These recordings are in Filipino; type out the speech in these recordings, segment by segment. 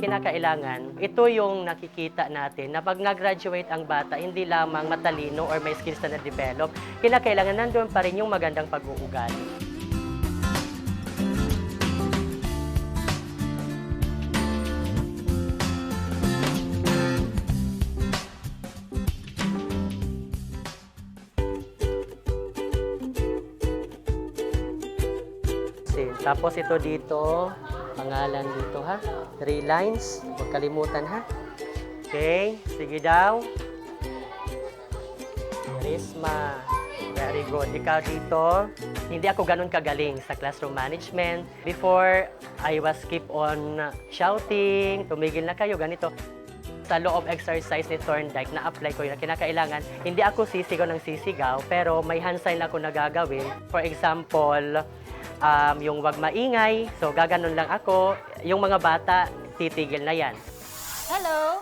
kinakailangan, ito yung nakikita natin na pag nag-graduate ang bata, hindi lamang matalino or may skills na na-develop, kinakailangan nandun pa rin yung magandang pag-uugali. Tapos ito dito, pangalan dito ha. Three lines. Huwag kalimutan ha. Okay, sige daw. Charisma. Very good. Ikaw dito, hindi ako ganun kagaling sa classroom management. Before, I was keep on shouting, tumigil na kayo, ganito. Sa of exercise ni Thorndike, na-apply ko yun, na kinakailangan, hindi ako sisigaw ng sisigaw, pero may hand sign ako na gagawin. For example, um, yung wag maingay, so gaganon lang ako. Yung mga bata, titigil na yan. Hello!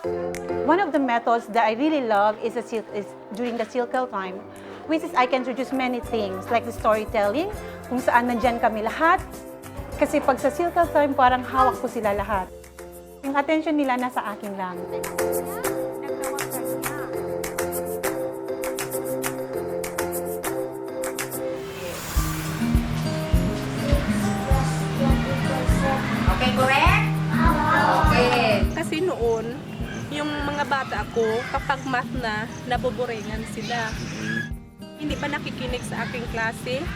One of the methods that I really love is, a, is during the circle time, which is I can introduce many things like the storytelling, kung saan nandyan kami lahat. Kasi pag sa circle time, parang hawak ko sila lahat. Yung attention nila nasa akin lang. Bata ko, kapag math na, naboboringan sila. Hindi pa nakikinig sa aking klase.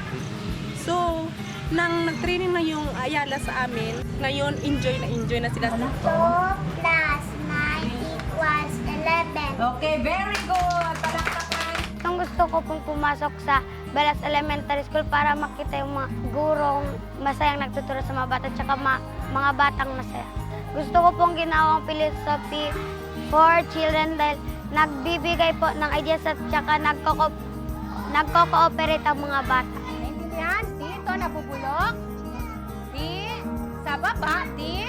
So, nang nag-training na yung Ayala sa amin, ngayon enjoy na enjoy na sila. 2 plus 9 equals 11. Okay, very good. Palakpakan. Ang gusto ko pong pumasok sa Balas Elementary School para makita yung mga gurong masayang nagtuturo sa mga bata at ma- mga batang masaya. Gusto ko pong ginawang philosophy for children dahil nagbibigay po ng ideas at saka nagko nagko-cooperate ang mga bata. Naintindihan? Dito, nabubulok. Di, sa baba, di,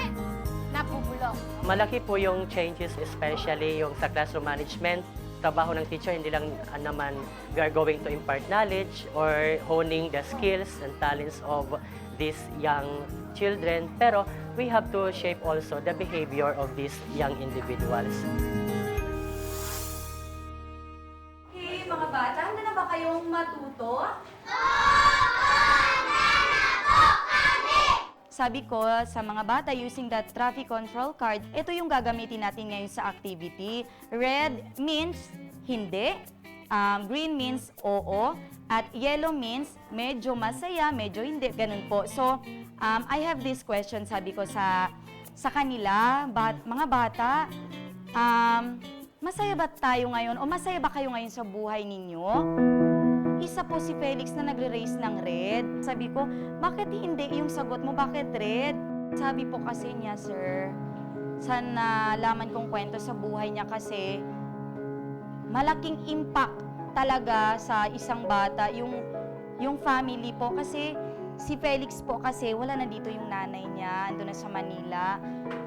nabubulok. Malaki po yung changes, especially yung sa classroom management. Trabaho ng teacher, hindi lang ah, naman we are going to impart knowledge or honing the skills and talents of these young children. Pero we have to shape also the behavior of these young individuals. Okay, mga bata, handa na ba kayong matuto? Sabi ko sa mga bata using that traffic control card, ito yung gagamitin natin ngayon sa activity. Red means hindi, um, green means oo, at yellow means medyo masaya, medyo hindi, ganun po. So, um, I have this question, sabi ko sa sa kanila, bat, mga bata, um, masaya ba tayo ngayon o masaya ba kayo ngayon sa buhay ninyo? Isa po si Felix na nagre-raise ng red. Sabi ko, bakit hindi yung sagot mo? Bakit red? Sabi po kasi niya, sir, sa nalaman kong kwento sa buhay niya kasi, malaking impact talaga sa isang bata yung yung family po kasi si Felix po kasi wala na dito yung nanay niya, ando na sa Manila.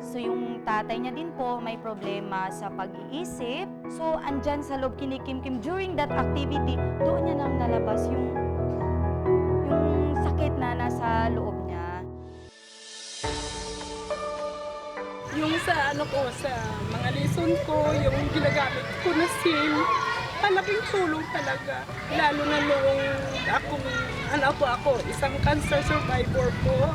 So yung tatay niya din po may problema sa pag-iisip. So andyan sa loob kinikimkim during that activity, doon niya nang nalabas yung yung sakit na nasa loob sa ano ko, sa mga lesson ko, yung ginagamit ko na sim, malaking tulong talaga. Lalo na noong akong, ano po ako, isang cancer survivor po.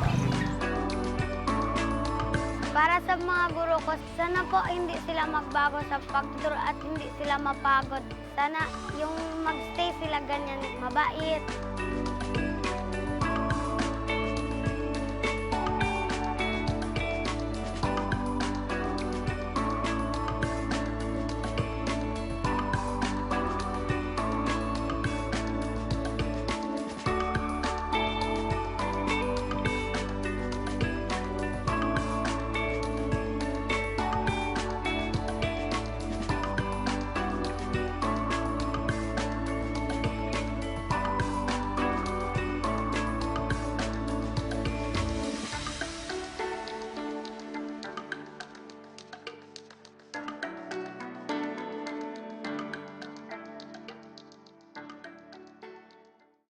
Para sa mga guro ko, sana po hindi sila magbago sa pagtuturo at hindi sila mapagod. Sana yung magstay sila ganyan, mabait,